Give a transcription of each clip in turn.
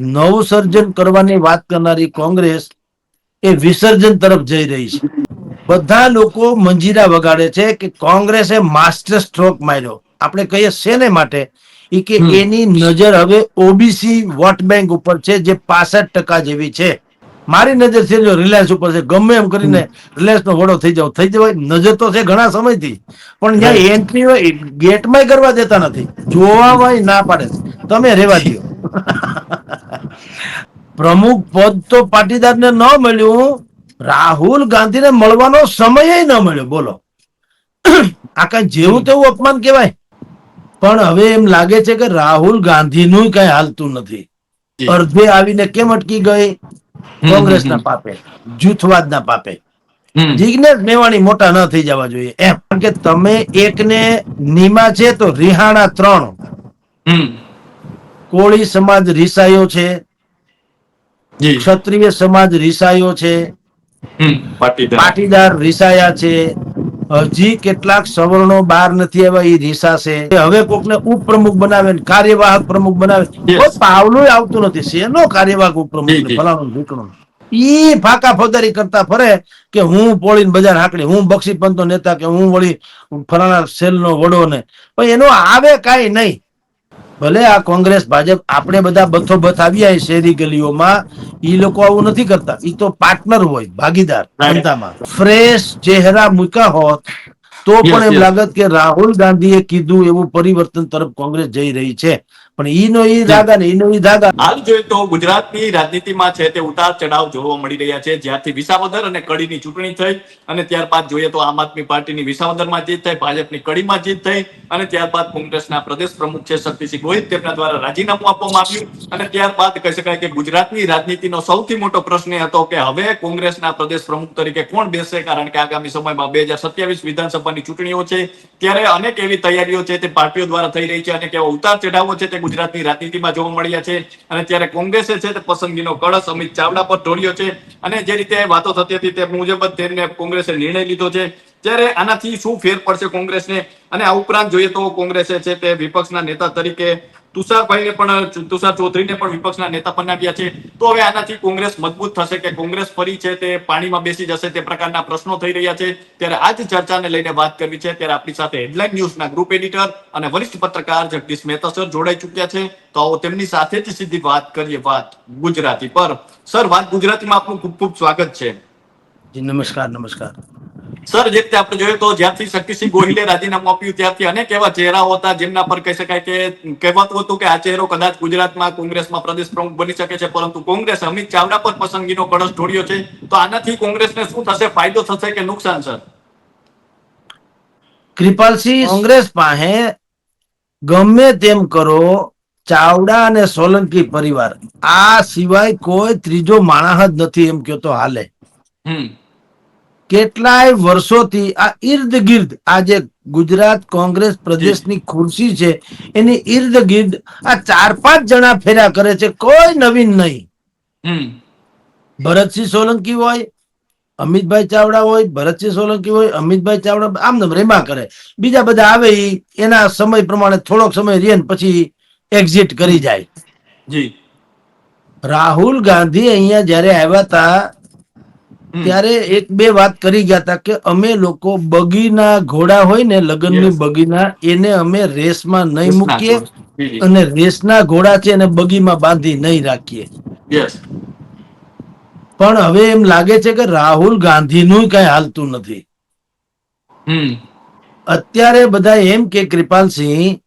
નવસર્જન કરવાની વાત કરનારી કોંગ્રેસ એ વિસર્જન તરફ જઈ રહી છે. બધા લોકો મંજીરા વગાડે છે કે કોંગ્રેસે માસ્ટર સ્ટ્રોક માર્યો. આપણે કહીએ શેને માટે? એ કે એની નજર હવે ઓબીસી વોટ બેંક ઉપર છે જે પાસઠ ટકા જેવી છે. મારી નજર છે જો રિલાયન્સ ઉપર છે. ગમે એમ કરીને રિલાયન્સ નો વડો થઈ જાવ. થઈ જવાય. નજર તો છે ઘણા સમયથી. પણ જ્યાં એન્ટ્રી હોય ગેટમાં કરવા દેતા નથી. જોવામાં ના પાડે. તમે રેવા દો પ્રમુખ પદ તો પાટીદારને ન મળ્યું. રાહુલ ગાંધીને મળવાનો સમય ન મળ્યો. બોલો. આ કઈ જેવું તેવું અપમાન કહેવાય? પણ હવે એમ લાગે છે કે રાહુલ ગાંધીનું કઈ હાલતું નથી. અર્ધે આવીને કેમ અટકી ગઈ? કોંગ્રેસના પાપે. જૂથવાદના પાપે. જિગ્નેશ મેવાણી મોટા ન થઈ જવા જોઈએ. એમ. કે તમે એકને નીમા છે તો રિહાણા ત્રણ. કોળી સમાજ રીસાયો છે. ક્ષત્રિય સમાજ રીસાયો છે. પાટીદાર. રીસાયા છે. હજી કેટલાક સવર્ણો બહાર નથી આવ્યા એ રીસાશે. હવે કોકને ઉપપ્રમુખ બનાવે કાર્યવાહક પ્રમુખ બનાવે. પાવલો આવતું નથી. શેનો કાર્યવાહક ઉપપ્રમુખ ફલાણો ઢીકણો. ઈ ફાકા ફોદારી કરતા ફરે કે હું પોળીને બજાર હાકડી હું બક્ષી પંતો નેતા કે હું વળી ફલાણા સેલનો વડો ને. પણ એનો આવે કાંઈ નહીં. ભલે આ કોંગ્રેસ ભાજપ આપણે બધા બથો બથ આવ્યા શહેરી ગલીઓમાં ઈ લોકો આવું નથી કરતા. ઈ તો પાર્ટનર હોય ભાગીદાર જનતામાં. ફ્રેશ ચહેરા મૂક્યા હોત તો પણ એમ લાગત કે રાહુલ ગાંધીએ કીધું એવું પરિવર્તન તરફ કોંગ્રેસ જઈ રહી છે. પણ ઈનો ઈ દાદા ને ઈનો ઈ દાદા હાલ જોઈએ તો ગુજરાતની રાજનીતિમાં છે તે ઉતાર ચઢાવ જોવા મળી રહ્યા છે. જ્યારથી વિસાવદર અને કડીની ચૂંટણી થઈ અને ત્યારબાદ જોઈએ તો આમ આદમી પાર્ટીની વિસાવદરમાં જીત થઈ ભાજપની કડીમાં જીત થઈ અને ત્યારબાદ કોંગ્રેસના પ્રદેશ પ્રમુખ છે શક્તિસિંહ ગોહિલ તેમના દ્વારા રાજીનામું આપવામાં આવ્યું અને ત્યારબાદ કહી શકાય કે ગુજરાતની રાજનીતિનો સૌથી મોટો પ્રશ્ન એ હતો કે હવે કોંગ્રેસના પ્રદેશ પ્રમુખ તરીકે કોણ બેસે? કારણ કે આગામી સમયમાં બે હજાર સત્યાવીસ વિધાનસભાની ચૂંટણીઓ છે, ત્યારે અનેક એવી તૈયારીઓ છે તે પાર્ટીઓ દ્વારા થઈ રહી છે અને કેવા ઉતાર ચઢાવો છે તે ગુજરાતની રાજનીતિમાં જોવા મળ્યા છે. અને ત્યારે કોંગ્રેસે છે તે પસંદગીનો કળશ અમિત ચાવડા પર ઢોળ્યો છે. અને જે રીતે વાતો થતી હતી તે મુજબ જ તેમને કોંગ્રેસે નિર્ણય લીધો છે. ત્યારે આનાથી શું ફેર પડશે કોંગ્રેસને? અને આ ઉપરાંત જોઈએ તો કોંગ્રેસે છે તે વિપક્ષના નેતા તરીકે તુષારભાઈને પણ, તુષાર ચૌધરીને પણ વિપક્ષના નેતા બનાવ્યા છે. તો હવે આનાથી કોંગ્રેસ મજબૂત થશે કે કોંગ્રેસ ફરી છે તે પાણીમાં બેસી જશે તે પ્રકારના પ્રશ્નો થઈ રહ્યા છે. ત્યારે આ જ ચર્ચાને લઈને વાત કરવી છે. ત્યારે આપણી સાથે હેડલાઇન ન્યૂઝના ગ્રુપ એડિટર અને વરિષ્ઠ પત્રકાર જગદીશ મહેતા સર જોડાઈ ચૂક્યા છે. તો આવો તેમની સાથે જ સીધી વાત કરીએ વાત ગુજરાતી પર. સર, વાત ગુજરાતીમાં આપનું ખૂબ ખૂબ સ્વાગત છે. જી, નમસ્કાર નમસ્કાર. સર જે રીતે આપણે જોઈએ તો જ્યારથી શક્તિસિંહ ગોહિલે રાજીનામું આપ્યું ત્યારથી અનેક એવા ચહેરાઓ હતા જેમના પર કહી શકાય કે કહેવાતું હતું કે આ ચહેરો કદાચ ગુજરાતમાં કોંગ્રેસમાં પ્રદેશ પ્રમુખ બની શકે છે પરંતુ કોંગ્રેસ અમિત ચાવડા પર પસંદગીનો કળશ ઢોળ્યો છે. તો આનાથી કોંગ્રેસને શું થશે? ફાયદો થશે કે નુકસાન સર? કૃપાલસિંહ કોંગ્રેસ પાસે ગમે તેમ કરો ચાવડા અને સોલંકી પરિવાર આ સિવાય કોઈ ત્રીજો માણસ જ નથી એમ કયો તો હાલે. હમ. કેટલાય વર્ષોથી આ ઇર્દ ગિર્દ આ જે ગુજરાત કોંગ્રેસ પ્રદેશની ખુરશી છે એની ઇર્દ ગિર્દ આ ચાર પાંચ જણા ફેર્યા કરે છે કોઈ નવીન નહીં. ભરતસિંહ સોલંકી હોય અમિતભાઈ ચાવડા હોય ભરતસિંહ સોલંકી હોય અમિતભાઈ ચાવડા આમ નામ રેમા કરે. બીજા બધા આવે એના સમય પ્રમાણે થોડોક સમય રે પછી એક્ઝિટ કરી જાય. જી. રાહુલ ગાંધી અહીંયા જ્યારે આવ્યા હતા. ત્યારે એક બે વાત કરી ગયા હતા કે અમે લોકો બગીના ઘોડા હોય ને લગ્નની. બગીના એને અમે રેસમાં નહીં મૂકીએ. અને રેસના ઘોડા છે એને બગીમાં બાંધી નહીં રાખીએ. પણ હવે એમ લાગે છે કે રાહુલ ગાંધીનું કઈ હાલતું નથી. અત્યારે બધા એમ કે કૃપાલસિંહ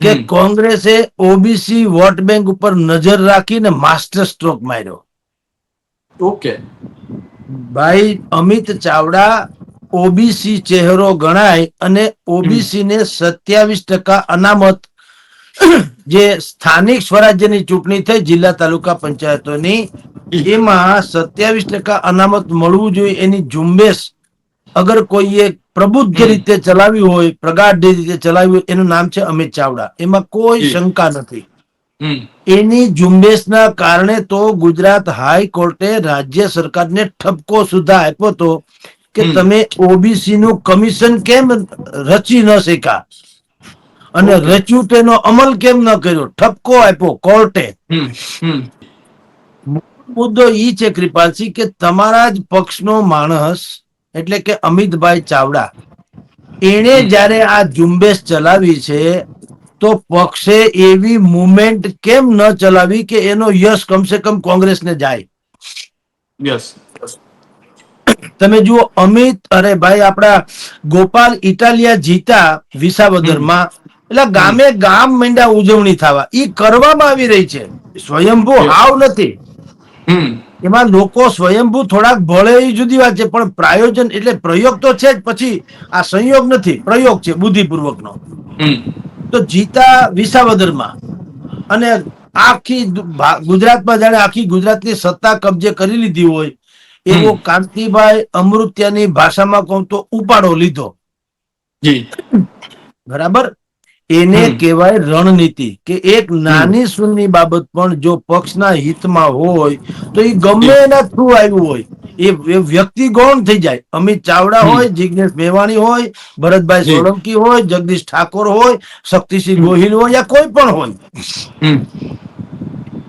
કે કોંગ્રેસે ઓબીસી વોટ બેંક ઉપર નજર રાખીને માસ્ટર સ્ટ્રોક માર્યો. ઓકે ભાઈ અમિત ચાવડા ઓબીસી ચહેરો ગણાય અને ઓબીસી ને સત્યાવીસ ટકા અનામત જે સ્થાનિક સ્વરાજ્યની ચૂંટણી થઈ જિલ્લા તાલુકા પંચાયતોની એમાં સત્યાવીસ ટકા અનામત મળવું જોઈએ એની ઝુંબેશ અગર કોઈએ પ્રબુદ્ધ રીતે ચલાવી હોય પ્રગાઢ રીતે ચલાવી હોય એનું નામ છે અમિત ચાવડા. એમાં કોઈ શંકા નથી. એની ઝુંબેશના કારણે તો ગુજરાત હાઈકોર્ટે રાજ્ય સરકારને ઠપકો સુધા આપ્યો હતો કે તમે ઓબીસી નું કમિશન કેમ રચી ન શક્યા? અને રચ્યું તેનો અમલ કેમ ન કર્યો? ઠપકો આપ્યો કોર્ટે. મુદ્દો ઈ છે કૃપાલસિંહ કે તમારા જ પક્ષનો માણસ એટલે કે અમિતભાઈ ચાવડા એણે જ્યારે આ ઝુંબેશ ચલાવી છે તો પક્ષે એવી મુવમેન્ટ કેમ ન ચલાવી કે એનો યશ કમસે કમ કોંગ્રેસને જાય? યસ. તમે જુઓ અમિત અરે ભાઈ આપણા ગોપાલ ઇટાલિયા જીતા વિસાવદરમાં. એટલે ગામે ગામ મીંડા ઉજવણી થવા. ઈ કરવામાં આવી રહી છે. સ્વયંભૂ. હાવ નથી. એમાં લોકો સ્વયંભૂ થોડાક ભળે એ જુદી વાત છે પણ પ્રાયોજન એટલે પ્રયોગ તો છે જ. પછી આ સંયોગ નથી પ્રયોગ છે બુદ્ધિપૂર્વકનો. હમ. તો જીતા વિસાવદરમાં. અને આખી ગુજરાતમાં જાણે આખી ગુજરાતની સત્તા કબજે કરી લીધી હોય એવો. કાંતિભાઈ અમૃત્યાની ભાષામાં કહું તો ઉપાડો લીધો. બરાબર? એને. કહેવાય રણનીતિ કે એક નાની સૂની બાબત પણ જો પક્ષના હિતમાં હોય તો એ ગમે એના થ્રુ આવ્યું હોય. એ વ્યક્તિ ગૌણ થઈ જાય. અમિત ચાવડા હોય જિગ્નેશ મેવાણી હોય ભરતભાઈ. સોલંકી હોય જગદીશ ઠાકોર હોય શક્તિસિંહ ગોહિલ હોય યા કોઈ પણ હોય.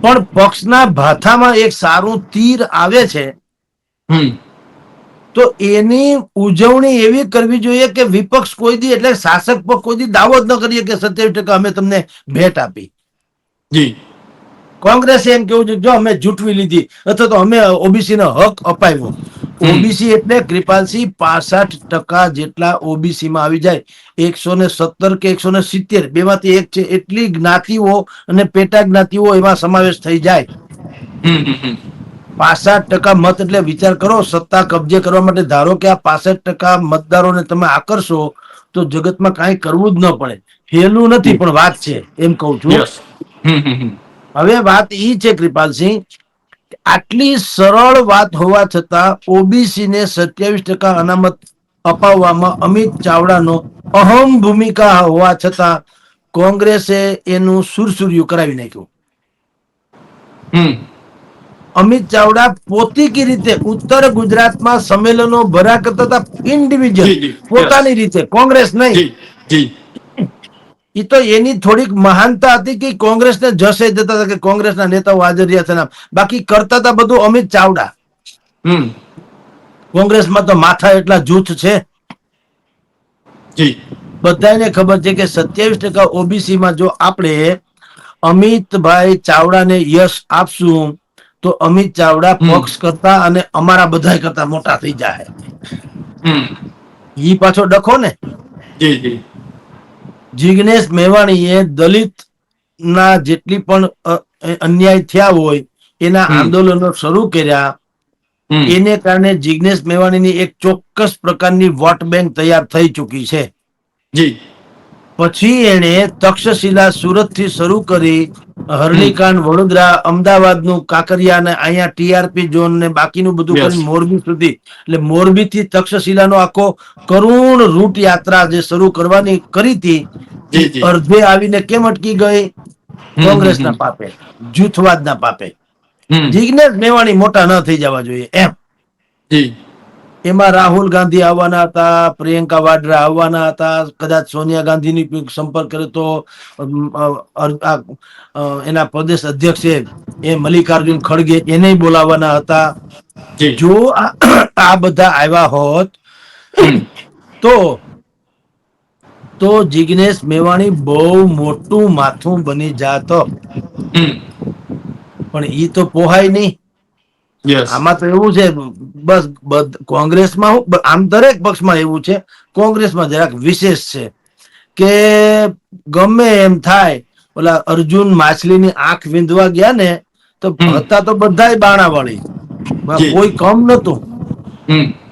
પણ પક્ષના ભાથામાં એક સારું તીર આવે છે. તો એની ઉજવણી એવી કરવી જોઈએ કે વિપક્ષ કોઈ દી એટલે શાસક પક્ષ કોઈ દી દાવો જ ન કરીએ કે સત્યાવીસ ટકા અમે તમને ભેટ આપી. જી. કોંગ્રેસે એમ કેવું છે જો અમે જૂઠવી લીધી અથવા તો અમે ઓબીસી નો હક અપાવ્યો. ઓબીસી એટલે કૃપાલસિંહ પાસઠ ટકા જેટલા ઓબીસી માં આવી જાય. એકસો ને સત્તર કે એકસો ને સિત્તેર બેમાંથી એક છે. એટલી જ્ઞાતિઓ અને પેટા જ્ઞાતિઓ એમાં સમાવેશ થઈ જાય. પાસઠ ટકા મત એટલે વિચાર કરો સત્તા કબજે કરવા માટે ધારો કે આ પાસઠ ટકા મતદારોને તમે આકર્ષો તો જગતમાં કાંઈ કરવું જ ન પડે. હેલું નથી પણ વાત છે એમ કહું છું. હવે વાત ઈ છે કૃપાલસિંહ આટલી સરળ વાત હોવા છતાં ઓબીસી ને સત્યાવીસ ટકા અનામત અપાવવામાં અમિત ચાવડાનો અહમ ભૂમિકા હોવા છતાં કોંગ્રેસે એનું સુરસુર્યું કરાવી નાખ્યું. અમિત ચાવડા પોતીકી રીતે ઉત્તર ગુજરાતમાં સંમેલનો ભરા કરતા હતા ઇન્ડિવિજ્યુઅલ પોતાની રીતે કોંગ્રેસ નહીં. એ તો એની થોડીક મહાનતા હતી કે કોંગ્રેસને જશે જતા હતા કે કોંગ્રેસના નેતાઓ હાજર રહ્યા છે બાકી કરતા હતા બધું અમિત ચાવડા. હમ. કોંગ્રેસમાં તો માથા એટલા જૂથ છે. બધાને ખબર છે કે સત્યાવીસ ટકા ઓબીસી માં જો આપણે અમિતભાઈ ચાવડાને યશ આપશું તો અમિત ચાવડા પક્ષ કરતા અને અમારા બધા કરતા મોટા થઈ જાય ઈ પાછો ડખો ને? જી જી. જિગ્નેશ મેવાણીએ દલિત ના જેટલી પણ અન્યાય થયા હોય એના આંદોલનો શરૂ કર્યા એને કારણે જિગ્નેશ મેવાણીની એક ચોક્કસ પ્રકારની વોટ બેંક તૈયાર થઈ ચૂકી છે. જી. પછી એણે તક્ષશિલા સુરતથી શરૂ કરી હરણીકાંડ વડોદરા અમદાવાદનું કાંકરિયા અને અહીંયા ટીઆરપી ઝોન ને બાકીનું બધું કરી મોરબી સુધી. એટલે મોરબી થી તક્ષશિલાનો આખો કરુણ રૂટ યાત્રા જે શરૂ કરવાની કરી હતી અર્ધે. આવીને કેમ અટકી ગઈ? કોંગ્રેસના પાપે જૂથવાદના પાપે. જીગ્નેશ મેવાણી મોટા ન થઈ જવા જોઈએ એમ. એમાં રાહુલ ગાંધી આવવાના હતા પ્રિયંકા વાડ્રા આવવાના હતા કદાચ સોનિયા ગાંધીની સંપર્ક કરે તો એના પ્રદેશ અધ્યક્ષ એ મલ્લિકાર્જુન ખડગે એને બોલાવવાના હતા. જી. જો આ બધા આવ્યા હોત તો તો જિગ્નેશ મેવાણી બહુ મોટું માથું બની જાત. પણ ઈ તો પોહાય નહીં. આમાં તો એવું છે બસ કોંગ્રેસમાં આમ દરેક પક્ષમાં એવું છે કોંગ્રેસમાં જરાક વિશેષ છે કે ગમે એમ થાય ઓલા અર્જુન માછલીની આંખ વિંધવા ગયા ને તો હતા તો બધા બાણા વળી કોઈ કમ નતું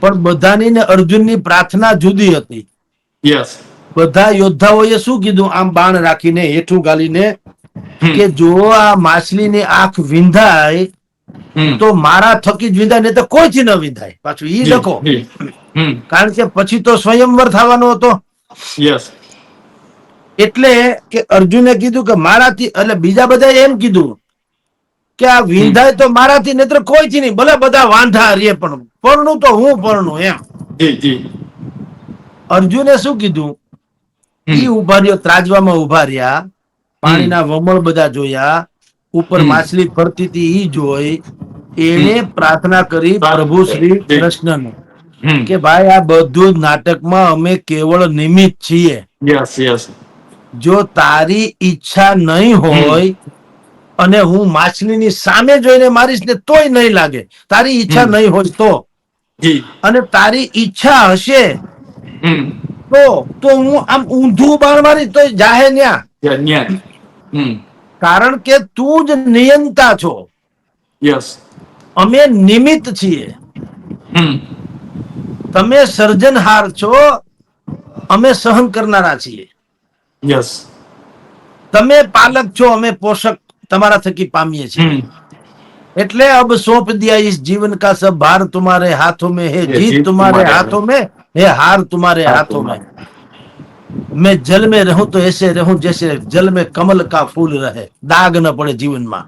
પણ બધાની ને અર્જુનની પ્રાર્થના જુદી હતી. યસ બધા યોદ્ધાઓએ શું કીધું? આમ બાણ રાખીને હેઠું ગાલીને કે જો આ માછલીની આંખ વિંધાય તો મારા થકી જ વિંધાય નહીં તો કોઈથી ન વિંધાય? પાછું ઈ. હમ. કારણ કે પછી તો સ્વયંવર થવાનો હતો. યસ. એટલે કે અર્જુને કીધું કે મારાથી એટલે બીજા બધા એમ કીધું કે આ વિંધાય તો મારાથી નેત્ર કોઈથી નહીં. ભલે બધા વાંધા રે પણ પરણું તો હું પરણું એમ. અર્જુને શું કીધું. ઈ ઊભા રહ્યો ત્રાજવામાં ઊભા રહ્યા. પાણીના વમળ બધા જોયા. ઉપર માછલી ફરતી હતી ઈ જોઈ. એને પ્રાર્થના કરી પ્રભુ શ્રી. કૃષ્ણને. કે ભાઈ આ બધું નાટકમાં અમે કેવળ નિમિત્ત છીએ. Yes yes. જો તારી ઈચ્છા નહીં હોય અને હું માછલીની સામે જોઈને મારીશ ને તોય નહીં લાગે. તારી ઈચ્છા. નહીં હોય તો. અને તારી ઈચ્છા હશે તો તો હું આમ ઊંધું બાર મારી તો જાહે ન્યા. કારણ કે તું જ નિયંતા છો. યસ અમે નિમિત્ત છીએ. તમે સર્જનહાર છો અમે સહન કરનારા છીએ. યસ તમે પાલક છો અમે પોષક તમારા થકી પામીએ છીએ. એટલે અબ સોંપ દિયા ઇસ જીવન કા સબ ભાર તુમારે હાથો મે હે જીત તુમારે હાથો મે હે હાર તુમારે હાથો મે. में मैं जल में रहूं तो ऐसे रहूं जैसे जल में कमल का फूल रहे दाग ન પડે જીવનમાં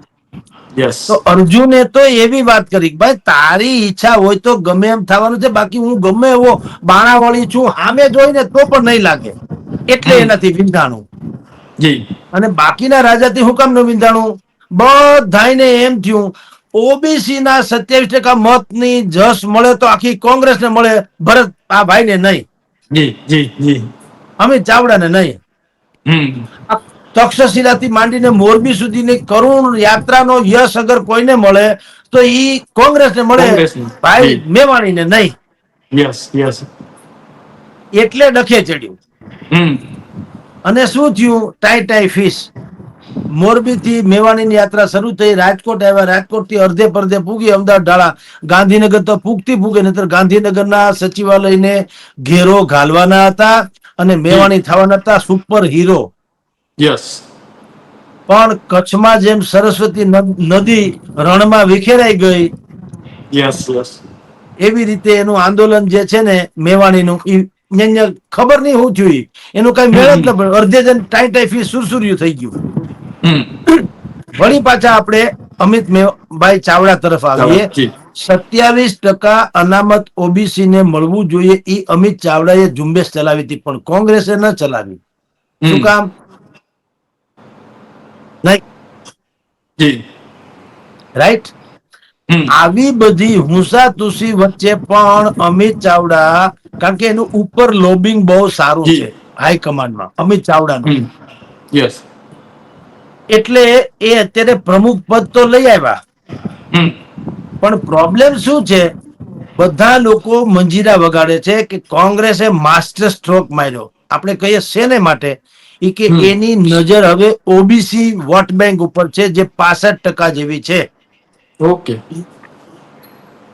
યસ તો અર્જુને તો એવી વાત કરી કે ભાઈ તારી ઈચ્છા હોય તો ગમે એમ થવાનું છે બાકી હું ગમે એવો બાણાવાળી છું સામે જોઈને તો પણ નહીં લાગે એટલે હમ. એનાથી વિંધાણું જી અને બાકીના રાજાથી હું કામ ન વિંધાણું બધાયને એમ થયું ઓબીસી ના સત્યાવીસ ટકા મતની જસ મળે તો આખી કોંગ્રેસને મળે ભરત આ ભાઈને નહીં જી જી જી અમિત ચાવડાને નહીં. તક્ષશિલાથી માંડીને મોરબી સુધીની કરુણ યાત્રાનો યશ અગર કોઈને મળે તો ઈ કોંગ્રેસને મળે. ભાઈ. મેવાણીને નહીં. Yes yes. એટલે ડખે ચડ્યું. અને શું થયું? ટાઈ ટાઈ ફિશ મોરબી થી મેવાણીની યાત્રા શરૂ થઈ રાજકોટ આવ્યા રાજકોટથી અર્ધે પરધે પૂગી અમદાવાદ ઢાળા ગાંધીનગર તો પૂગતી પૂગે નહીતર ગાંધીનગરના સચિવાલયને ઘેરો ઘાલવાના હતા અને મેવાણી થવાના હતા સુપર હીરો યસ પણ કચ્છમાં જેમ સરસ્વતી નદી રણમાં વિખેરાઈ ગઈ યસ યસ એવી રીતે એનું આંદોલન જે છે ને મેવાણીનું ખબર નહીં હોવું થયું એનું કઈ મેળ જ ન અડધે જણ ટાઈ ટાઈ ફી સુરસુર્યું થઈ ગયું. વળી પાછા આપણે અમિત ભાઈ ચાવડા તરફ આવીએ. સત્યાવીસ ટકા અનામત ઓબીસી ને મળવું જોઈએ એ અમિત ચાવડાએ ઝુંબેશ ચલાવી હતી પણ કોંગ્રેસે ન ચલાવી. શું કામ? રાઈટ? આવી બધી હુંસા તુસી વચ્ચે પણ અમિત ચાવડા કારણ કે એનું ઉપર લોબિંગ બહુ સારું છે છે હાઈકમાન્ડમાં અમિત ચાવડાનું. યસ. એટલે એ અત્યારે પ્રમુખ પદ તો લઈ આવ્યા. પણ પ્રોબ્લેમ શું છે? બધા લોકો મંજીરા વગાડે છે કે કોંગ્રેસે માસ્ટર સ્ટ્રોક માર્યો. આપણે કહીએ શેને માટે? એ કે એની નજર હવે ઓબીસી વોટ બેંક ઉપર છે જે પાસઠ ટકા જેવી છે. ઓકે.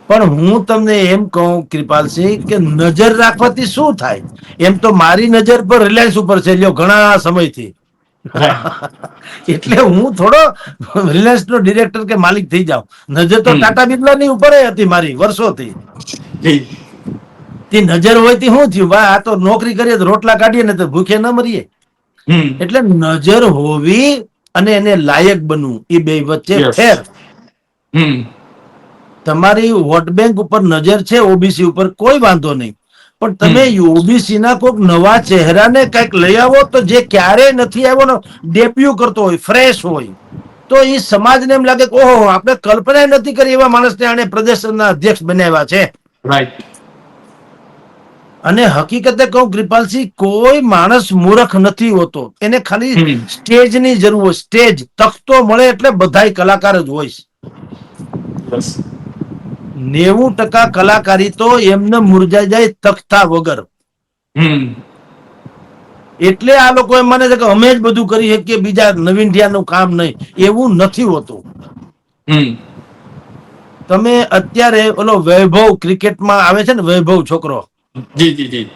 પણ હું તમને એમ કહું કૃપાલસિંહ કે નજર રાખવાથી શું થાય? એમ તો મારી નજર પર રિલાયન્સ ઉપર છે. લ્યો ઘણા સમયથી. એટલે હું થોડો રિલાયન્સ નો ડિરેક્ટર કે માલિક થઈ જાઉં. નજર તો ટાટા બિરલા ની ઉપર હતી મારી વર્ષોથી. તે નજર હોય તે શું થયું? આ તો નોકરી કરીએ તો રોટલા કાઢીએ ને તો ભૂખે ન મરીએ. એટલે નજર હોવી અને એને લાયક બનવું એ બે વચ્ચે ફેર. હમ. તમારી વોટ બેંક ઉપર નજર છે ઓબીસી ઉપર કોઈ વાંધો નહીં. પણ તમે ઓબીસી ના કોઈક નવા ચહેરાને કંઈક લઈ આવો તો જે ક્યારેય નથી આવ્યો ને ડેબ્યુ કરતો હોય ફ્રેશ હોય તો એ સમાજને એમ લાગે કે ઓહો આપણે કલ્પના નથી કરી એવા માણસને આને પ્રદેશના અધ્યક્ષ બનાવ્યા છે. રાઈટ અને હકીકતે કહું કૃપાલસિંહ કોઈ માણસ મૂર્ખ નથી હોતો. એને ખાલી સ્ટેજની જરૂર હોય સ્ટેજ તખતો મળે એટલે બધા કલાકાર જ હોય નેવું ટકા કલાકારી તો એમને મુરજાઈ જાય તખતા વગર એટલે આ લોકો એમ માને છે કે અમે જ બધું કરી શકીએ બીજા નવીનઠિયાનું કામ નહીં. એવું નથી હોતું. તમે અત્યારે ઓલો વૈભવ ક્રિકેટમાં આવે છે ને વૈભવ છોકરો? જી જી જી.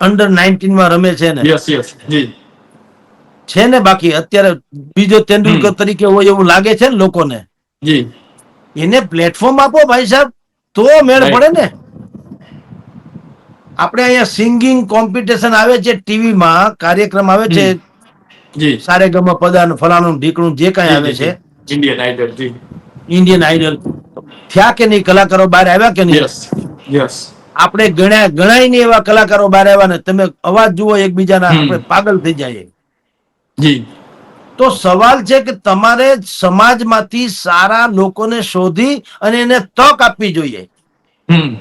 અંડર નાઇન્ટીનમાં રમે છે ને? યસ યસ જી. છે ને બાકી? અત્યારે બીજો તેંડુલકર તરીકે હોય એવું લાગે છે ને લોકોને? જી. એને પ્લેટફોર્મ આપો ભાઈ સાહેબ. તો મેળ પડે ને. આપણે અહીંયા સિંગિંગ કોમ્પિટિશન આવે છે ટીવીમાં કાર્યક્રમ આવે છે. હમ. સારે ગમ પદાન ફલાણું ઢીકણું જે કઈ આવે છે. ઇન્ડિયન આઈડલ ઇન્ડિયન આઈડલ થયા કે નહીં? કલાકારો બહાર આવ્યા કે નહીં? યસ આપણે ગણ્યા ગણાય નહીં એવા કલાકારો બહાર આવ્યા ને તમે અવાજ જુઓ એકબીજાના. આપણે પાગલ થઈ જાય જી. તો સવાલ છે કે તમારે સમાજમાંથી સારા લોકોને શોધી અને એને તક આપવી જોઈએ.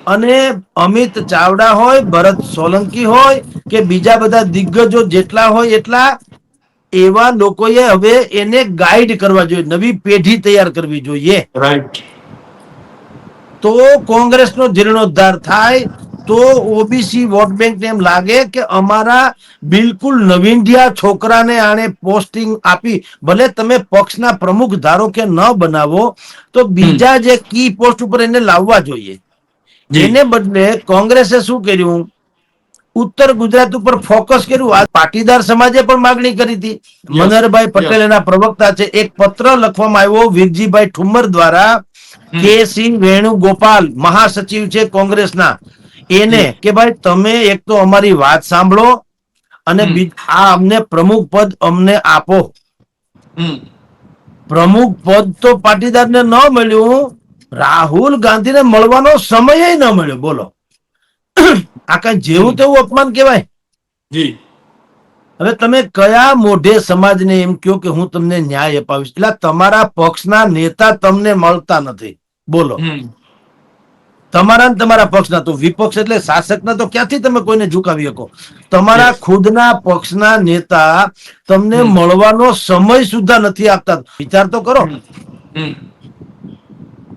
અને અમિત ચાવડા હોય ભરત સોલંકી હોય કે બીજા બધા દિગ્ગજો જેટલા હોય એટલા એવા લોકોએ હવે એને ગાઈડ કરવા જોઈએ નવી પેઢી તૈયાર કરવી જોઈએ. રાઈટ તો કોંગ્રેસનો જીર્ણોદ્ધાર થાય તો ઓબીસી વોટ બેંક એમ લાગે કે અમારા બિલકુલ નવીનધિયા છોકરાને આને પોસ્ટિંગ આપી ભલે તમે પક્ષના પ્રમુખ ધારો કે ન બનાવો તો બીજા જે કી પોસ્ટ ઉપર એને લાવવા જોઈએ. જેને બદલે કોંગ્રેસે શું કર્યું? ઉત્તર ગુજરાત ઉપર ફોકસ કર્યું. આ પાટીદાર સમાજે પણ માગણી કરી હતી. મનહરભાઈ પટેલ એના પ્રવક્તા છે. એક પત્ર લખવામાં આવ્યો વીરજીભાઈ ઠુમ્મર દ્વારા કે સિંહ વેણુગોપાલ મહાસચિવ છે કોંગ્રેસના. એને કે ભાઈ તમે એક તો અમારી વાત સાંભળો અને આ અમને પ્રમુખ પદ અમને આપો. પ્રમુખ પદ તો પાટીદારને ન મળ્યું રાહુલ ગાંધીને મળવાનો સમય ન મળ્યો. બોલો. આ કઈ જેવું તેવું અપમાન કહેવાય? જી. હવે તમે કયા મોઢે સમાજને એમ કહો કે હું તમને ન્યાય અપાવીશ? એટલે તમારા પક્ષના નેતા તમને મળતા નથી. બોલો. તમારા ને તમારા પક્ષના. તો વિપક્ષ એટલે શાસકના તો ક્યાંથી તમે કોઈને ઝુકાવી શકો? તમારા ખુદના પક્ષના નેતા તમને મળવાનો સમય સુધા નથી આપતા. વિચાર તો કરો.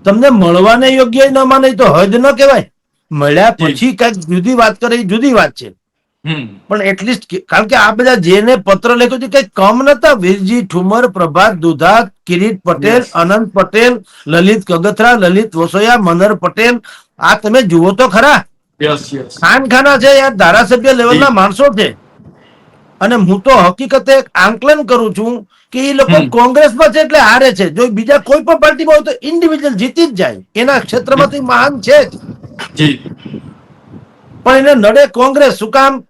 તમને મળવાને યોગ્ય ન માને તો હદ ન કહેવાય. મળ્યા પછી કંઈક જુદી વાત કરે એ જુદી વાત છે. પણ એટલીસ્ટ કારણ કે આ બધા જેને પત્ર લખ્યો છે કઈ કમ નતા. વીરજી ઠુમર પ્રભાત દુધા કિરીટ પટેલ અનંત પટેલ લલિત કગથરા લલિત વસોયા મનર પટેલ. આ તમે જુઓ તો ખરા. ખાનખાના છે યાર ધારાસભ્ય લેવલના માણસો છે. અને હું તો હકીકતે એક આંકલન કરું છું કે એ લોકો કોંગ્રેસમાં છે એટલે હારે છે. જો બીજા કોઈ પણ પાર્ટીમાં હોય તો ઇન્ડિવિજ્યુઅલ જીતી જ જાય. એના ક્ષેત્રમાંથી મહાન છે જ. પણ એને નડે કોંગ્રેસ શું કામ?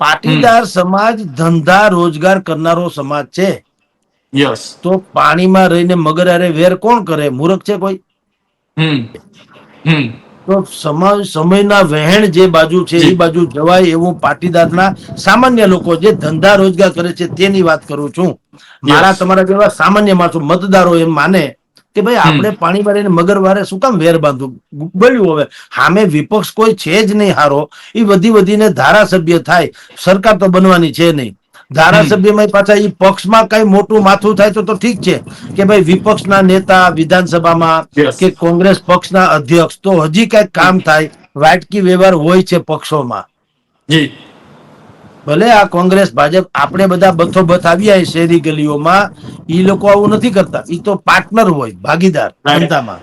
પાટીદાર સમાજ ધંધા રોજગાર કરનારો સમાજ છે. યસ. તો પાણીમાં રહીને મગર અરે વેર કોણ કરે? મૂર્ખ છે કોઈ? તો સમય સમયના વહેણ જે બાજુ છે એ બાજુ જવાય એવું પાટીદારના સામાન્ય લોકો જે ધંધા રોજગાર કરે છે તેની વાત કરું છું. મારા તમારા જેવા સામાન્ય માણસો મતદારો એમ માને કે ભાઈ આપણે પાણી ભરીને મગર વારે શું કામ વેર બાંધવું? બોલ્યું હવે. સામે વિપક્ષ કોઈ છે જ નહીં હારો. એ વધી વધીને ધારાસભ્ય થાય. સરકાર તો બનવાની છે નહીં. ધારાસભ્યમાં પાછા એ પક્ષમાં કઈ મોટું માથું થાય તો તો ઠીક છે. કે ભાઈ વિપક્ષના નેતા વિધાનસભામાં. કે કોંગ્રેસ પક્ષના અધ્યક્ષ તો હજી કઈ કામ થાય. વાટકી વ્યવહાર હોય છે પક્ષોમાં. જી. ભલે આ કોંગ્રેસ ભાજપ આપણે બધા બથોબથ આવ્યા શહેરી ગલીઓમાં એ લોકો આવું નથી કરતા. એ તો પાર્ટનર હોય ભાગીદાર જનતામાં.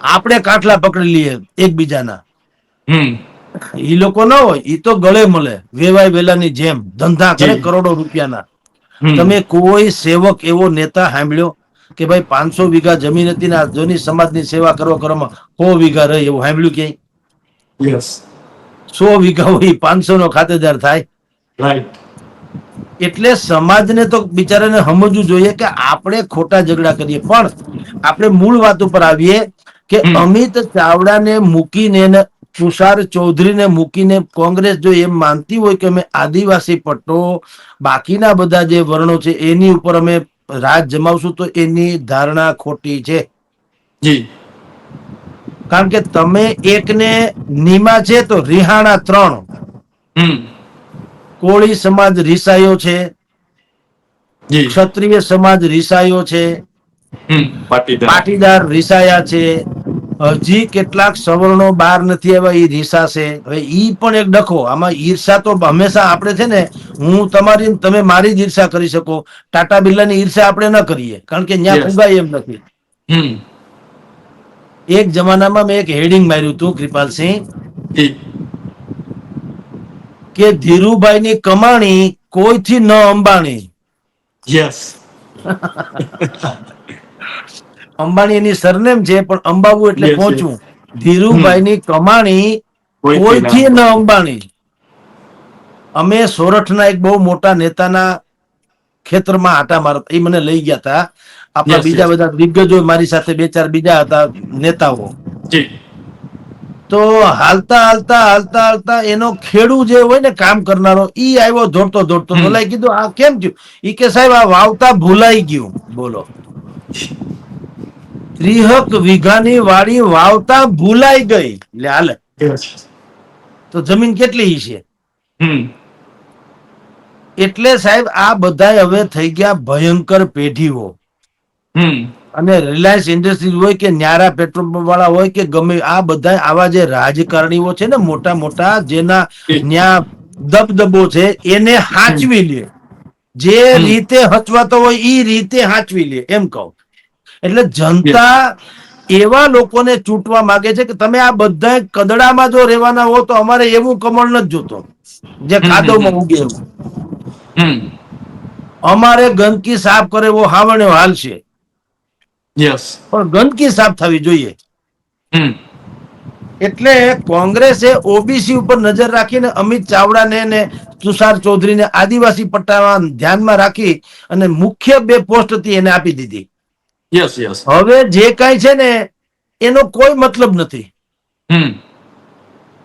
આપણે કાટલા પકડી લઈએ એકબીજાના. એ લોકો ન હોય એ તો ગળે મળે. વેવાય વેલાની જેમ. ધંધા કરે કરોડો રૂપિયાના. તમે કોઈ સેવક એવો નેતા સાંભળ્યો કે ભાઈ પાંચસો વીઘા જમીન હતી ને આ જોની સમાજની સેવા કરવા કરવામાં સો વીઘા રહી એવું સાંભળ્યું ક્યાંય? યસ સો વીઘા હોય પાંચસો નો ખાતેદાર થાય. એટલે સમાજને તો બિચારાને સમજવું જોઈએ કે આપણે ખોટા ઝઘડા કરીએ. પણ આપણે મૂળ વાત ઉપર આવીએ કે અમિત ચાવડાને મૂકીને ને તુષાર ચૌધરીને મૂકીને કોંગ્રેસ જો એમ માનતી હોય કે અમે આદિવાસી પટ્ટો બાકીના બધા જે વર્ણો છે એની ઉપર અમે રાજ જમાવશું તો એની ધારણા ખોટી છે. જી. કારણ કે તમે એકને નીમા છે તો રિહાણા ત્રણ. કોળી સમાજ રિસાયો છે. ક્ષત્રિય સમાજ રિસાયો છે. પાટીદાર. રિસાયા છે. હજી કેટલાક સવર્ણો બહાર નથી આવ્યા એ રીસા છે હવે ઈ પણ એક ડખો. આમાં ઈર્ષા તો હંમેશા આપણે છે ને હું તમારી તમે મારી જ ઈર્ષા કરી શકો. ટાટા બિરલાની ઈર્ષા આપણે ન કરીએ કારણ કે ત્યાં ફુગાય એમ નથી. એક જમાનામાં મેં એક હેડિંગ માર્યું હતું કૃપાલસિંહ કે ધીરુભાઈની કમાણી કોઈથી ન અંબાણી. યસ. અંબાણી એની સરનેમ છે પણ અંબાવું એટલે. પહોંચવું. ધીરુભાઈની કમાણી કોઈથી કોઈથી ન અંબાણી. અમે સોરઠના એક બહુ મોટા નેતાના ખેતરમાં આટા મારતા એ મને લઈ ગયા હતા. આપણા બીજા બધા દિગ્ગજો મારી સાથે બે ચાર બીજા હતા નેતાઓ. તો હાલતા હાલતા હાલતા હાલતા એનો ખેડુ જે હોય ને કામ કરનારો ઈ આવ્યો દોડતો દોડતો. બોલાઈ કીધું આ કેમ થયું? ઈ કે સાહેબ આ વાવતા ભૂલાઈ ગયું. બોલો. ત્રિહક વીઘાની વાડી વાવતા ભૂલાઈ ગઈ. એટલે હાલ. તો જમીન કેટલી છે? એટલે સાહેબ આ બધા હવે થઈ ગયા ભયંકર પેઢીઓ. અને રિલાયન્સ ઇન્ડસ્ટ્રીઝ હોય કે ન્યારા પેટ્રોલ પંપ વાળા હોય કે ગમે આ બધા આવા જે રાજકારણીઓ છે ને મોટા મોટા જેના ન્યા દબદબો છે એને હાચવી લે. જે રીતે હચવાતો હોય એ રીતે હાચવી લે એમ કહું. એટલે જનતા એવા લોકોને ચૂંટવા માંગે છે કે તમે આ બધા કદડામાં જો રહેવાના હો તો અમારે એવું કમળ નથી જોતો. જે હમ. ઉગે એવું. અમારે ગંદકી સાફ કરે એવો હાવણ્યો હાલ છે. યસ પણ ગંદકી સાફ થવી જોઈએ. એટલે કોંગ્રેસે ઓબીસી ઉપર નજર રાખીને અમિત ચાવડાને ને તુષાર ચૌધરીને આદિવાસી પટ્ટામાં ધ્યાનમાં રાખી અને મુખ્ય બે પોસ્ટ હતી એને આપી દીધી. યસ યસ હવે જે કાંઈ છે ને એનો કોઈ મતલબ નથી.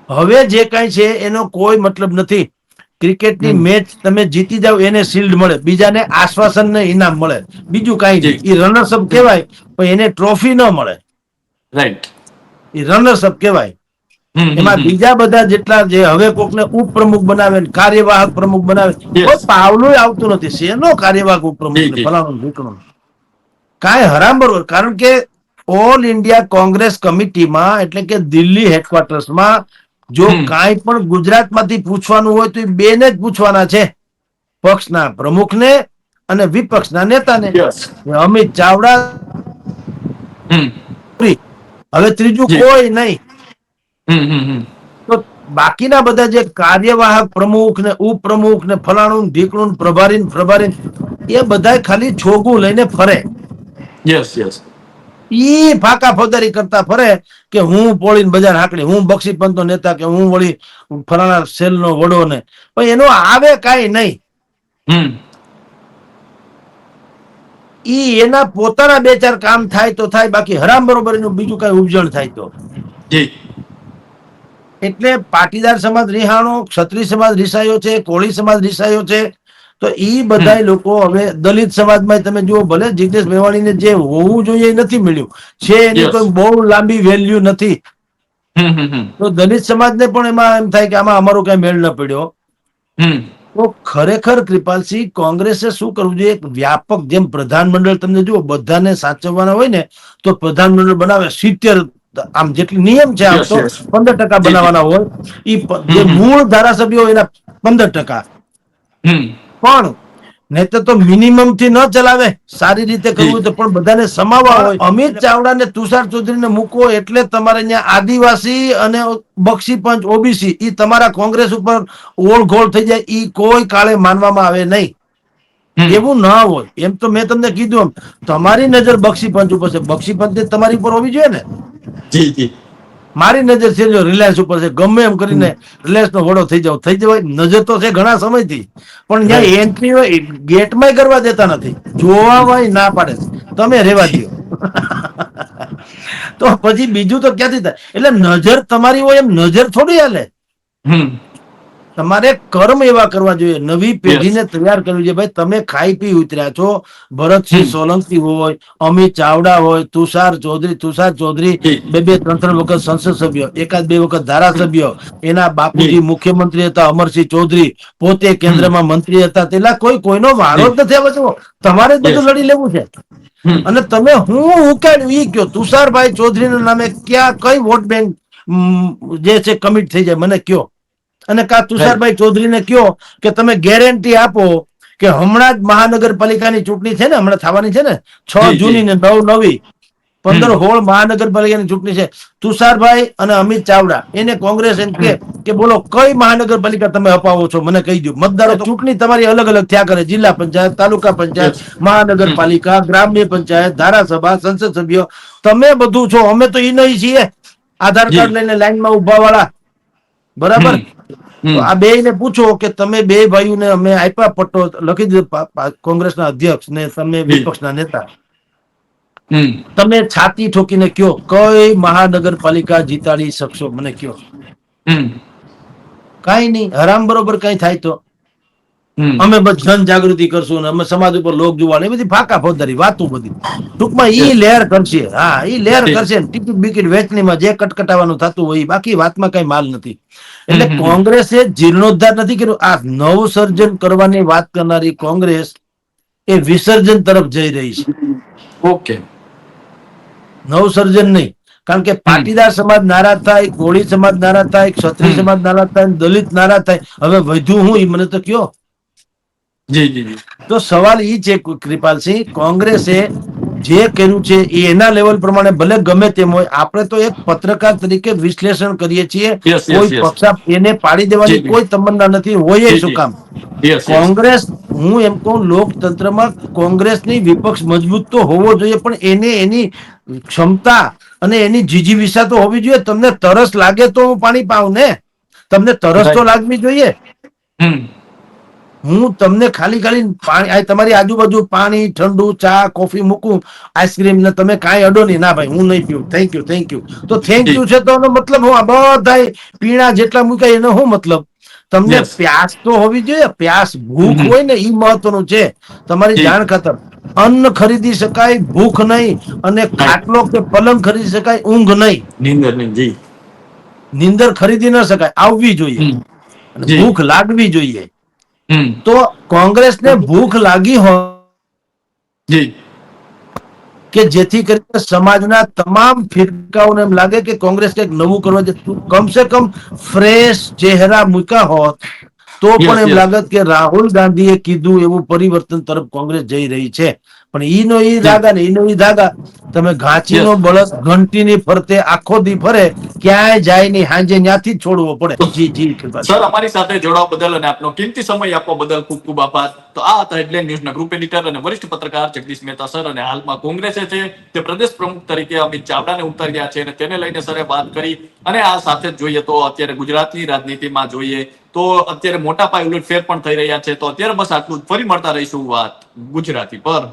હવે જે કાંઈ છે એનો કોઈ મતલબ નથી. ક્રિકેટની મેચ તમે જીતી જાવ એને શિલ્ડ મળે. બીજાને આશ્વાસન ને ઇનામ મળે. બીજું કાંઈ નહીં. એ રનર્સ અપ કહેવાય પણ એને ટ્રોફી ન મળે. રાઈટ એ રનર્સઅપ કહેવાય. એમાં બીજા બધા જેટલા જે હવે કોકને ઉપપ્રમુખ બનાવે ને કાર્યવાહક પ્રમુખ બનાવે. કોઈ પાવલું આવતું નથી. શેનો કાર્યવાહક ઉપપ્રમુખ. ફલાણું ઢીકણું કાંઈ હરામ બરોબર કારણ કે ઓલ ઇન્ડિયા કોંગ્રેસ કમિટીમાં એટલે કે દિલ્હી હેડક્વાર્ટર્સમાં જો કાંઈ પણ ગુજરાતમાંથી પૂછવાનું હોય તો એ બેને જ પૂછવાના છે. પક્ષના પ્રમુખને અને વિપક્ષના નેતાને. અમિત ચાવડા હવે ત્રીજું કોઈ નહીં. હમ હમ હમ. તો બાકીના બધા જે કાર્યવાહક પ્રમુખ ને ઉપપ્રમુખ ને ફલાણું ને ઢીકણું ને પ્રભારી પ્રભારી એ બધા ખાલી છોગું લઈને ફરે. યસ યસ ઈ ફાકા ફોદારી કરતા ફરે કે હું પોળીને બજાર હાકડી હું બક્ષી પંતો નેતા કે હું વળી ફલાણા સેલનો વડો ને. પણ એનો આવે કાંઈ નહીં. ઈ એના પોતાના બે ચાર કામ થાય તો થાય બાકી હરામ બરોબર એનું બીજું કઈ ઉપજણ થાય તો. એટલે પાટીદાર સમાજ રિહાણો ક્ષત્રિય સમાજ રિસાયો છે કોળી સમાજ રિસાયો છે તો ઈ બધા લોકો હવે દલિત સમાજમાં તમે જુઓ ભલે જિગ્નેશ મેવાણીને જે હોવું જોઈએ એ નથી મળ્યું. છે એની કોઈ બહુ લાંબી વેલ્યુ નથી. તો દલિત સમાજને પણ એમાં એમ થાય કે આમાં અમારો કઈ મેળ ન પડ્યો. તો ખરેખર કૃપાલસિંહ કોંગ્રેસે શું કરવું જોઈએ? એક વ્યાપક જેમ પ્રધાનમંડળ તમને જુઓ બધાને સાચવવાના હોય ને તો પ્રધાનમંડળ બનાવે. સિત્તેર આમ જેટલી નિયમ છે આમ તો પંદર ટકા. બનાવવાના હોય. ઈ જે. મૂળ ધારાસભ્યો હોય એના પંદર ટકા. પણ નહીતર તો મિનિમમથી ન ચલાવે. સારી રીતે કરવું તો પણ બધાને સમાવા હોય. અમિત ચાવડા ને તુષાર ચૌધરીને મૂકો એટલે તમારે અહીંયા આદિવાસી અને બક્ષી પંચ ઓબીસી ઈ તમારા કોંગ્રેસ ઉપર ઓળઘોળ થઈ જાય. ઈ કોઈ કાળે માનવામાં આવે નહીં. એવું ના હોય. એમ તો મેં તમને કીધું એમ. તમારી નજર બક્ષી પંચ ઉપર છે. બક્ષી પંચ તમારી ઉપર હોવી જોઈએ ને? જી જી. મારી નજર છે જો રિલાયન્સ ઉપર છે ગમે એમ કરીને રિલાયન્સ નો વડો થઈ જાવ થઈ જવાય નજર તો છે ઘણા સમયથી. પણ ત્યાં એન્ટ્રી હોય ગેટમાં કરવા દેતા નથી. જોવામાં ના પાડે તમે રેવા દો તો પછી બીજું તો ક્યાંથી થાય? એટલે નજર તમારી હોય એમ નજર થોડી હાલે. હમ. તમારે કર્મ એવા કરવા જોઈએ. નવી પેઢીને તૈયાર કરવી જોઈએ. ભાઈ તમે ખાઈ પી ઉતર્યા છો. ભરતસિંહ સોલંકી હોય અમિત ચાવડા હોય તુષાર ચૌધરી તુષાર ચૌધરી બે બે ત્રણ ત્રણ વખત સંસદ સભ્ય એકાદ બે વખત ધારાસભ્ય એના બાપુજી મુખ્યમંત્રી હતા અમરસિંહ ચૌધરી પોતે કેન્દ્રમાં મંત્રી હતા. તેલા કોઈ કોઈનો વારો જ નથી આવે તમારે જ બધું લડી લેવું છે. અને તમે હું ઉકાળ્યું ઈ કયો? તુષારભાઈ ચૌધરીના નામે ક્યાં કઈ વોટ બેંક જે છે કમિટ થઈ જાય. મને કયો. અને કા તુષારભાઈ ચૌધરીને કયો કે તમે ગેરંટી આપો કે હમણાં જ મહાનગરપાલિકાની ચૂંટણી છે ને હમણાં થવાની છે ને છ. જૂની ને નવ નવી પંદર. હોળ મહાનગરપાલિકાની ચૂંટણી છે. તુષારભાઈ અને અમિત ચાવડા એને કોંગ્રેસ એમ કે કે બોલો કઈ મહાનગરપાલિકા તમે અપાવો છો? મને કહી દો મતદારો ચૂંટણી તમારી અલગ અલગ થયા કરે. જિલ્લા પંચાયત તાલુકા પંચાયત મહાનગરપાલિકા ગ્રામ્ય પંચાયત ધારાસભા સંસદ સભ્યો. તમે બધું છો. અમે તો એ નહીં છીએ. આધાર. કાર્ડ લઈને લાઈનમાં ઊભા વાળા. બરાબર? આ બે ને પૂછો કે તમે બે ભાઈઓને અમે આપ્યા પટ્ટો લખી દીધો કોંગ્રેસના અધ્યક્ષ ને તમે વિપક્ષના નેતા. તમે છાતી ઠોકીને કયો કઈ મહાનગરપાલિકા જીતાડી શકશો? મને કયો. કઈ કાંઈ નહીં હરામ બરોબર કઈ થાય તો. અમે જન જાગૃતિ કરશું ને અમે સમાજ ઉપર લોક જોવા એ બધી ફાકા ફોદરી વાતો બધી. ટૂંકમાં ઈ લહેર કરશે. હા ઈ લહેર કરશે ટિકિટ બિકિટ વેચણીમાં જે કટકટાવાનું થતું હોય બાકી વાતમાં કઈ માલ નથી. એટલે. કોંગ્રેસે જીર્ણોદ્ધાર નથી કર્યું. આ નવસર્જન કરવાની વાત કરનારી કોંગ્રેસ એ વિસર્જન તરફ જઈ રહી છે. ઓકે. નવસર્જન નહીં. કારણ કે પાટીદાર સમાજ નારાજ થાય કોળી સમાજ નારાજ થાય ક્ષત્રિય સમાજ નારાજ થાય દલિત નારાજ થાય. હવે વધુ હું એ મને તો કયો. જી જી તો સવાલ એ છે કૃપાલસિંહ કોંગ્રેસે જે કર્યું છે એ એના લેવલ પ્રમાણે ભલે ગમે તેમ હોય આપણે તો એક પત્રકાર તરીકે વિશ્લેષણ કરીએ છીએ. કોઈ. પક્ષા એને પાડી દેવાની. કોઈ તમન્ના નથી હોય શું કામ? કોંગ્રેસ હું એમ કહું લોકતંત્રમાં કોંગ્રેસની વિપક્ષ મજબૂત તો હોવો જોઈએ પણ એને એની ક્ષમતા અને એની જીજીવિષા તો હોવી જોઈએ. તમને તરસ લાગે તો હું પાણી પાઉં ને? તમને તરસ તો લાગવી જોઈએ? હમ. હું તમને ખાલી ખાલી પાણી તમારી આજુબાજુ પાણી ઠંડુ ચા કોફી મૂકું આઈસ્ક્રીમ ને તમે કાંઈ અડો નહીં. ના ભાઈ હું નહીં પીવું થેન્ક યુ થેન્ક યુ તો થેન્ક યુ છે તો એનો મતલબ હું આ બધા પીણા જેટલા મૂક્યા એનો શું મતલબ? તમને પ્યાસ તો હોવી જોઈએ પ્યાસ ભૂખ હોય ને એ મહત્વનું છે. તમારી જાણ ખાતર. અન્ન ખરીદી શકાય ભૂખ નહીં અને ખાટલો કે પલંગ ખરીદી શકાય ઊંઘ નહીં. નિંદર નહીં નીંદર ખરીદી ન શકાય આવવી જોઈએ. ભૂખ લાગવી જોઈએ. હમ. તો કોંગ્રેસને ભૂખ લાગી હોય કે જેથી કરીને સમાજના તમામ ફિરકાઓને એમ લાગે કે કોંગ્રેસ કંઈક નવું કરવા છે કમસે કમ ફ્રેશ ચહેરા મૂક્યા હોત તો પણ એમ લાગત કે રાહુલ ગાંધીએ કીધું એવું પરિવર્તન તરફ કોંગ્રેસ જઈ રહી છે. પણ ઈનો ઈ દાદા ને ઈનો ઈ દાદા તમે ઘાંચીનો. બળદ ઘંટીની ફરતે આખો દી ફરે ક્યાંય જાય નહીં હાંજે ન્યાથી જ છોડવો પડે. જી જી કૃપા સર અમારી સાથે જોડાવા બદલ અને આપનો કિંમતી સમય આપવા બદલ ખૂબ ખૂબ આભાર. તો આ હતા હેડલાઇન ન્યૂઝના ગ્રુપ એડિટર અને વરિષ્ઠ પત્રકાર જગદીશ મહેતા સર અને હાલમાં કોંગ્રેસે છે તે પ્રદેશ પ્રમુખ તરીકે અમિત ચાવડાને ઉતાર્યા છે અને તેને લઈને સરે વાત કરી. અને આ સાથે જ જોઈએ તો અત્યારે ગુજરાતની રાજનીતિમાં જોઈએ તો અત્યારે મોટા પાયે ઉલટફેર પણ થઈ રહ્યા છે. તો અત્યારે બસ આટલું જ. ફરી મળતા રહીશું વાત ગુજરાતી પર.